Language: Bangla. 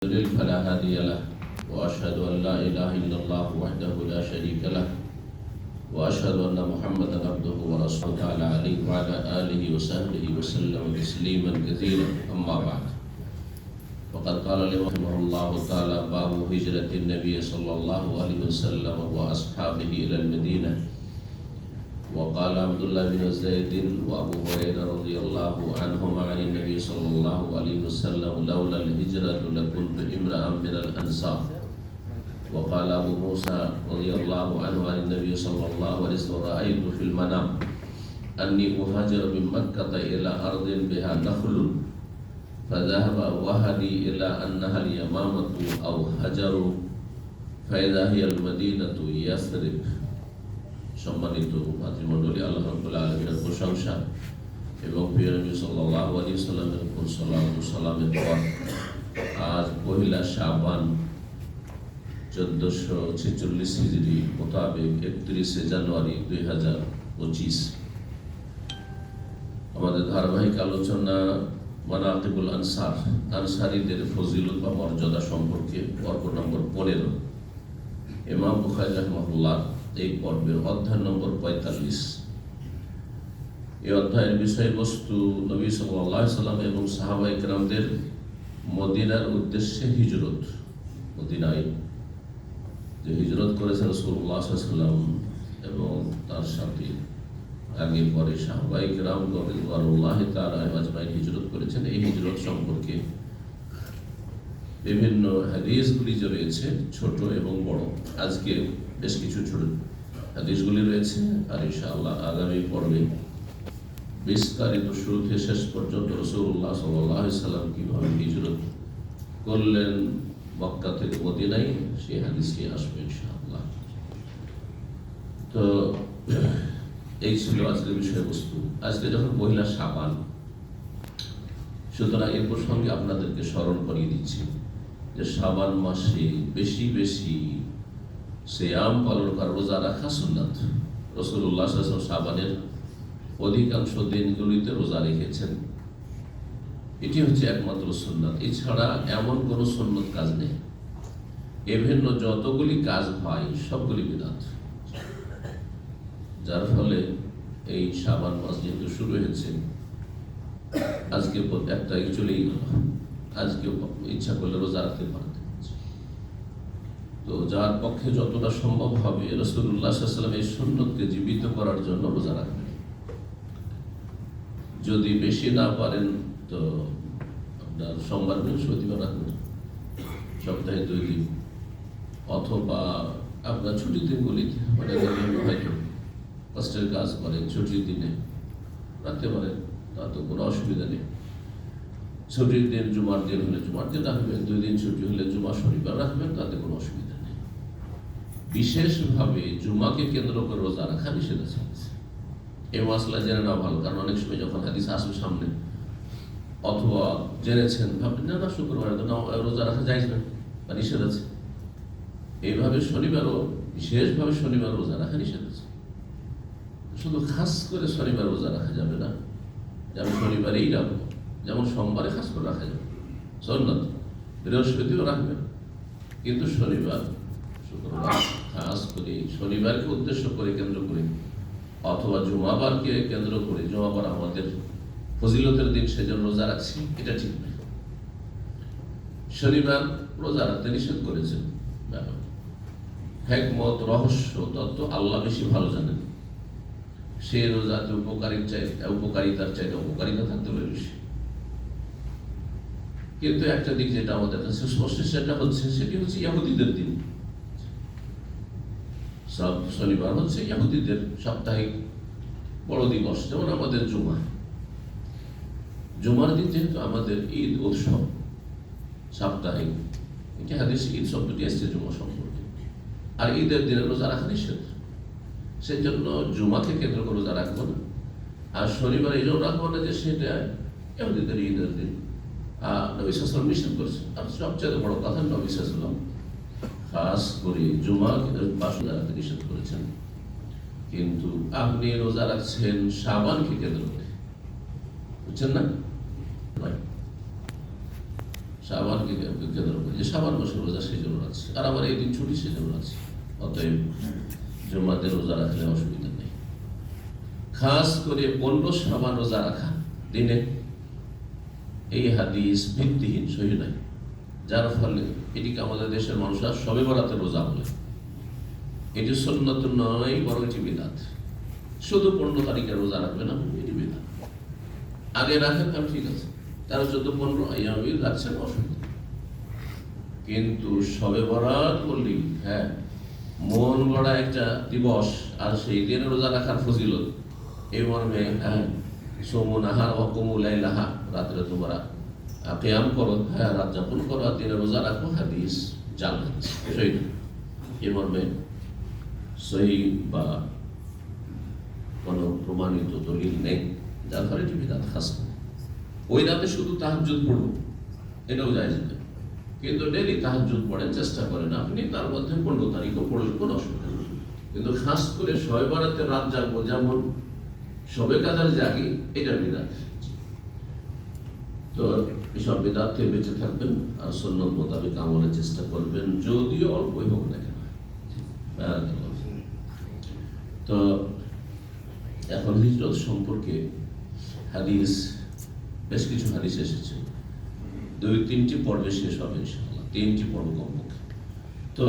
يضلل فلا هادي له وأشهد أن لا إله إلا الله وحده لا شريك له وأشهد أن محمدا عبده ورسوله تعالى عليه وعلى آله وصحبه وسلم تسليما كثيرا. أما بعد وقد قال لي رحمه الله تعالى باب هجرة النبي صلى الله عليه وسلم وأصحابه إلى المدينة. وقال عبد الله بن زيد وأبو هريرة رضي الله عنهما صلى الله عليه وسلم لولا الهجرة لكنت امرأ من الأنصار وقال أبو موسى رضي الله عنه عن النبي صلى الله عليه وسلم رأيت في المنام أني أهاجر من مكة إلى أرض بها نخل فذهب وهدي إلى أنها اليمامة أو هجر فإذا هي المدينة يثرب সম্মানিত মাতৃমণ্ডলী আল্লাহ রব্বুল্লাহ আলমীর প্রশংসা এবং প্রিয় নবী সাল্লাল্লাহু আলাইহি সাল্লামের উপর ও পর আজ পহিলা শাবান চোদ্দশো ছেচল্লিশ হিজড়ি মোতাবেক একত্রিশে জানুয়ারি দুই হাজার পঁচিশ। আমাদের ধারাবাহিক আলোচনা মানাকিবুল আনসার, আনসারীদের ফজিলত বা মর্যাদা সম্পর্কে পর্ব নম্বর পনেরো। ইমাম বুখারি রহমতুল্লাহ এই পর্বের অধ্যায় নম্বর পঁয়তাল্লিশ। এই অধ্যায়ের বিষয়বস্তু নবী সাল্লাহ সাল্লাম এবং সাহাবা ইকরামদের মদিনার উদ্দেশ্যে হিজরত, মদিনায়। যে হিজরত করেছেন রসুল্লাহ সাল্লাম এবং তার সাথে আগে পরে সাহবাইক রাম গরিল্লাহ তার আজমাই হিজরত করেছেন। এই হিজরত সম্পর্কে বিভিন্ন হাদিসগুলি যে রয়েছে, ছোট এবং বড়। আজকে বেশ কিছু ছোট হাদিসগুলি রয়েছে আর ইনশাআল্লাহ আগামী পর্বে বিস্তারিত শুরু থেকে শেষ পর্যন্ত রসুল্লাহ সাল্লাহ সাল্লাম কীভাবে হিজরত করলেন মক্কা থেকে মদিনাই সেই হাদিসটি আসবে ইনশাআল্লাহ। তো, এই ছিল আজকের বিষয়বস্তু। আজকে যখন মহিলা সাবান সুতরাং এর প্রসঙ্গে আপনাদেরকে স্মরণ করিয়ে দিচ্ছি যে সাবান মাসে বেশি বেশি শ্যাম পালন করা, রোজা রাখা সুন্নাত। রসুল্লাহ সাবানের অধিকাংশ দিনগুলিতে রোজা রেখেছেন। এটি হচ্ছে একমাত্র সুন্নাত। এছাড়া এমন কোনো সুন্নত কাজ নেই। এভিন্ন যতগুলি কাজ হয়, সবগুলি বিদাত। যার ফলে এই সাবান মাস যেহেতু শুরু হয়েছে, আজকে এক তারিখ চলেই গেল। আজকে ইচ্ছা করলে রোজা রাখতে পারতে তো যার পক্ষে যতটা সম্ভব হবে রসুল্লাহ সাল্লাম এই সুন্নতকে জীবিত করার জন্য রোজা রাখবেন। যদি বেশি না পারেন, তো আপনার সোমবার বৃহস্পতিবার রাখবেন সপ্তাহে দুই দিন। অথবা আপনার ছুটির দিনগুলিতে অনেক হয়তো কষ্টের কাজ করেন, ছুটির দিনে রাখতে পারেন, তা তো কোনো অসুবিধা নেই। ছুটির দিন, জুমার দিন হলে জুমার দিন রাখবেন, দুই দিন ছুটি হলে জুমা শনিবার রাখবেন, তাতে কোনো অসুবিধা নেই। বিশেষভাবে জুমাকে কেন্দ্র করে রোজা রাখা নিষেধ আছে। এই মশলা জেনে নেওয়া ভালো, কারণ অনেক সময় যখন হাদিস আসবে সামনে, অথবা জেনেছেন ভাববেন না না, শুক্রবার তো রোজা রাখা যায় না, বা নিষেধ আছে। এইভাবে শনিবারও, বিশেষভাবে শনিবার রোজা রাখা নিষেধ আছে। শুধু খাস করে শনিবার রোজা রাখা যাবে না যেমন শনিবারেই রাখব, যেমন সোমবারে খাস করে রাখা যাবে। সন্ন্যত বৃহস্পতিও রাখবেন কিন্তু শনিবার, শুক্রবার, খাস করে শনিবারকে উদ্দেশ্য করে কেন্দ্র করে অথবা জুমাবারকে কেন্দ্র করে জুমাবার আমাদের ফজিলতের দিন সেজন্য রোজা রাখছি, এটা ঠিক নয় শনিবার রোজা রাখতে নিষেধ করেছেন। হ্যাকমত রহস্য, তত্ত্ব আল্লাহ বেশি ভালো জানেন। সে রোজাতে উপকারীর চাই উপকারিতার চাইতে উপকারিতা থাকতে পারে বেশি। কিন্তু একটা দিক যেটা আমাদের কাছে স্পষ্ট সেটা হচ্ছে সেটি হচ্ছে ইয়াহুদিদের দিন। শনিবার হচ্ছে ইয়াহুদিদের সাপ্তাহিক বড় দিবস, যেমন আমাদের জুমা জুমার দিন যেহেতু আমাদের ঈদ উৎসব, সাপ্তাহিক, এটি ঈদ শব্দটি এসছে জুমা সম্পর্কে। আর ঈদের দিনে রোজা রাখা নিষেধ সেই জন্য জুমাকে কেন্দ্র করে রোজা রাখব না। আর শনিবার এই জন্য রাখব না যে সেটা এমনিদের ঈদের দিন। আর নবী সাসলাম নিষেধ করছে আর সবচেয়ে বড় কথা নবী সাসলাম খাস করে জুমা রাখতে নিষেধ করেছেন। কিন্তু আপনি রোজা রাখছেন সাবানকে কেন্দ্র করে। বুঝছেন না? সাবানকে কেন্দ্র করে। যে সাবান মাসে রোজা সেই জন্য আছে আর আমার এই দিন ছুটি সেই জন্য আছে অতএব জমাতে রোজা রাখলে অসুবিধা নেই। খাস করে পনেরো সাবান রোজা রাখা দিনে। এই হাদিস ভিত্তিহীন, সহি নাই যার ফলে এটিকে আমাদের দেশের মানুষরা সবে বরাতে রোজা বলে। এটি সন্ন্যত নয়, বরং এটি বিদাত। শুধু পনেরো তারিখে রোজা রাখবে না, এটি বিদাত। আগে রাখেন তাহলে ঠিক আছে। তারা চোদ্দ, পনেরো আইয়ামি রাখছেন অসুবিধা। কিন্তু সবে বরাত বললি হ্যাঁ মন গড়া একটা দিবস, আর সেই দিনে রোজা রাখার ফজিলত। এই মর্মে হ্যাঁ সোমন আহার অকমুলাই লাহা রাত্রে তোমরা কেয়াম করো হ্যাঁ রাত যাপন করো, আর দিনে রোজা রাখো, হাদিস জাল হাদিস সেই এই মর্মে সহি বা কোনো প্রমাণিত দলিল নেই, যার ফলে এটি বিদাত খাস ওই রাতে শুধু তাহাজ্জুদ পড়ব এটাও যায় যেতে কিন্তু ডেলি তাহাজ্জুদ পড়েন চেষ্টা করেন আপনি, তার মধ্যে পনেরো তারিখও পড়লে কোনো অসুবিধা নেই। কিন্তু খাস করে ছয় বারাতে রাত জাগবো যেমন সবে কাদার জাগি এটা বিদাত তো এসব বিদাত থেকে বেঁচে থাকবেন আর সন্ন্যত মোতাবেক আমলের চেষ্টা করবেন, যদিও অল্পই হোক না কেন। তো এখন হিজরত সম্পর্কে হাদিস, বেশ কিছু হাদিস এসেছে। দুই তিনটি পর্বে শেষ হবে তিনটি পর্ব কমপক্ষে। তো